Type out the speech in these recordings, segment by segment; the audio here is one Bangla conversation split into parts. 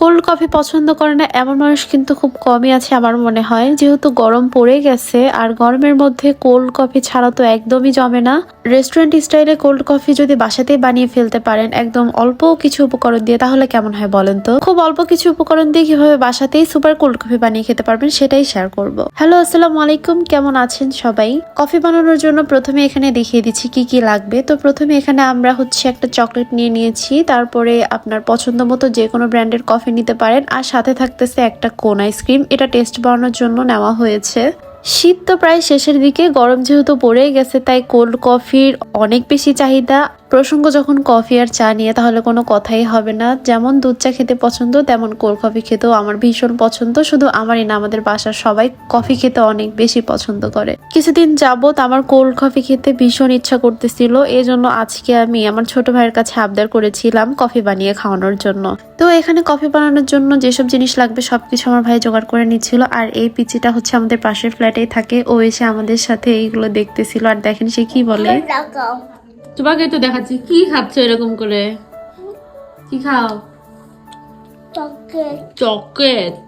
কোল্ড কফি পছন্দ করে না, এমন মানুষ কিন্তু খুব কমই আছে আমার মনে হয়। যেহেতু গরম পড়ে গেছে, আর গরমের মধ্যে কোল্ড কফি ছাড়া তো একদমই জমে না। রেস্টুরেন্ট স্টাইলে কোল্ড কফি যদি বাসাতেই বানিয়ে ফেলতে পারেন, একদম অল্প কিছু উপকরণ দিয়ে, তাহলে কেমন হয় বলেন তো? খুব অল্প কিছু উপকরণ দিয়ে কীভাবে বাসাতেই সুপার কোল্ড কফি বানিয়ে খেতে পারবেন, সেটাই শেয়ার করব। হ্যালো আসসালামু আলাইকুম, কেমন আছেন সবাই? কফি বানানোর জন্য প্রথমে এখানে দেখিয়ে দিচ্ছি কি কি লাগবে। তো প্রথমে এখানে আমরা হচ্ছে একটা চকলেট নিয়ে নিয়েছি, তারপরে আপনার পছন্দ মতো যে কোনো ব্র্যান্ডের কফি নিতে পারেন। আর সাথে থাকতেছে একটা কোন আইসক্রিম এটা টেস্ট বানানোর জন্য নেওয়া হয়েছে। শীত তো প্রায় শেষের দিকে। গরম যেহেতু পড়ে গেছে, তাই কোল্ড কফির অনেক বেশি চাহিদা। প্রসঙ্গ যখন কফি আর চা নিয়ে, তাহলে কোনো কথাই হবে না। যেমন দুধ চা খেতে পছন্দ, তেমন কোল্ড কফি খেতেও আমার ভীষণ পছন্দ। শুধু আমারই না, আমাদের বাসার সবাই কফি খেতে অনেক বেশি পছন্দ করে। কিছুদিন যাবত আমার কোল্ড কফি খেতে ভীষণ ইচ্ছা করতেছিল। এই জন্য আজকে আমি আমার ছোট ভাইয়ের কাছে আবদার করেছিলাম কফি বানিয়ে খাওয়ানোর জন্য। তো এখানে কফি বানানোর জন্য যেসব জিনিস লাগবে, সবকিছু আমার ভাই জোগাড় করে নিচ্ছিল। আর এই পিচিটা হচ্ছে আমাদের পাশের ফ্ল্যাটেই থাকে। ও এসে আমাদের সাথে এইগুলো দেখতেছিল। আর দেখেন সে কি বলে? তোমাকে তো দেখাচ্ছি। কি খাচ্ছ এরকম করে? কি খাও? চকলেট। চকলেট।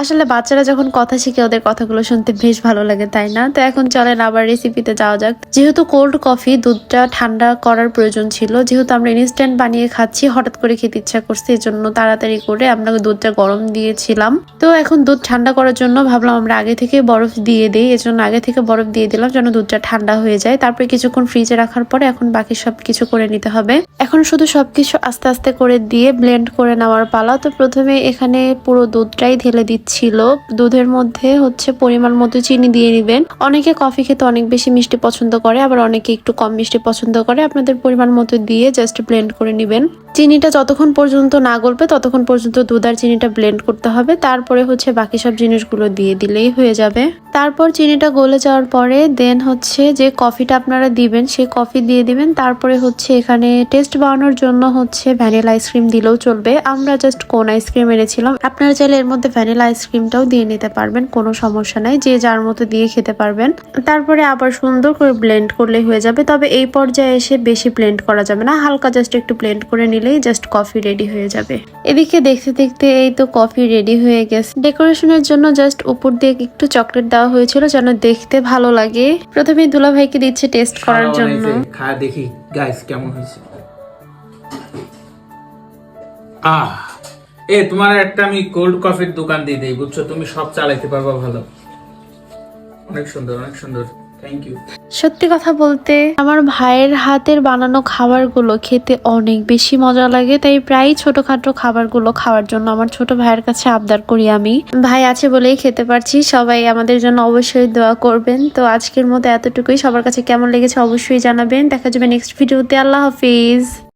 আসলে বাচ্চারা যখন কথা শিখে ওদের কথাগুলো শুনতে বেশ ভালো লাগে, তাই না? তো এখন চলেন আবার রেসিপিতে যাওয়া যাক। যেহেতু কোল্ড কফি দুধটা ঠান্ডা করার প্রয়োজন ছিল, যেহেতু আমরা ইনস্ট্যান্ট বানিয়ে খাচ্ছি, হঠাৎ করে খেতে ইচ্ছা করছে এই জন্য তাড়াতাড়ি করে আমরা দুধটা গরম দিয়েছিলাম। তো এখন দুধ ঠান্ডা করার জন্য ভাবলাম আমরা আগে থেকে বরফ দিয়ে দিই, এজন্য আগে থেকে বরফ দিয়ে দিলাম যেন দুধটা ঠান্ডা হয়ে যায়। তারপরে কিছুক্ষণ ফ্রিজে রাখার পরে এখন বাকি সব কিছু করে নিতে হবে। এখন শুধু সবকিছু আস্তে আস্তে করে দিয়ে ব্লেন্ড করে নেওয়ার পালা। তো প্রথমে এখানে পুরো দুধটাই ঢেলে দিচ্ছিল। দুধের মধ্যে হচ্ছে পরিমাণ মতো চিনি দিয়ে নেবেন অনেকে কফি খেতে অনেক বেশি মিষ্টি পছন্দ করে, আবার অনেকে একটু কম মিষ্টি পছন্দ করে। আপনাদের পরিমাণ মতো দিয়ে জাস্ট ব্লেন্ড করে নেবেন। চিনিটা যতক্ষণ পর্যন্ত না গলবে, ততক্ষণ পর্যন্ত দুধ আর চিনিটা ব্লেন্ড করতে হবে। তারপরে হচ্ছে বাকি সব জিনিসগুলো দিয়ে দিলেই হয়ে যাবে। তারপর চিনিটা গলে যাওয়ার পরে দেন হচ্ছে যে কফিটা আপনারা দিবেন, সেই কফি দিয়ে দিবেন। তারপরে হচ্ছে এখানে টেস্ট বানানোর জন্য হচ্ছে ভ্যানিলা আইসক্রিম দিলেও চলবে। আমরা জাস্ট কোন আইসক্রিম এনেছিলাম। আপনারা চাইলে এর মধ্যে ভ্যানিলা আইসক্রিমটাও দিয়ে নিতে পারবেন কোনো সমস্যা নাই যে যার মতো দিয়ে খেতে পারবেন। তারপরে আবার সুন্দর করে ব্লেন্ড করলেই হয়ে যাবে তবে এই পর্যায়ে এসে বেশি ব্লেন্ড করা যাবে না হালকা জাস্ট একটু ব্লেন্ড করে নিলেই জাস্ট কফি রেডি হয়ে যাবে। এদিকে দেখতে দেখতে এই তো কফি রেডি হয়ে গেছে। ডেকোরেশনের জন্য জাস্ট উপর দিয়ে একটু চকলেট দেওয়া হয়েছিল যেন দেখতে ভালো লাগে। প্রথমে দুলা ভাইকে দিচ্ছে টেস্ট করার জন্য। বানাইছে। খা দেখি গাইস কেমন হয়েছে? আহ! এ, তোমার একটা আমি কোল্ড কফির দোকান দিয়ে দেই, বুঝছ? তুমি সব চালাইতে পারবা ভালো। অনেক সুন্দর অনেক সুন্দর। সত্যি কথা বলতে, আমার ভাইয়ের হাতের বানানো খাবারগুলো খেতে অনেক বেশি মজা লাগে, তাই প্রায় ছোটখাটো খাবারগুলো খাওয়ার জন্য আমার ছোট ভাইয়ের কাছে আবদার করি আমি। ভাই আছে বলেই খেতে পারছি, সবাই আমাদের জন্য অবশ্যই দোয়া করবেন। তো আজকের মতো এতটুকুই, সবার কাছে কেমন লেগেছে অবশ্যই জানাবেন। দেখা যাবে নেক্সট ভিডিওতে আল্লাহ হাফিজ।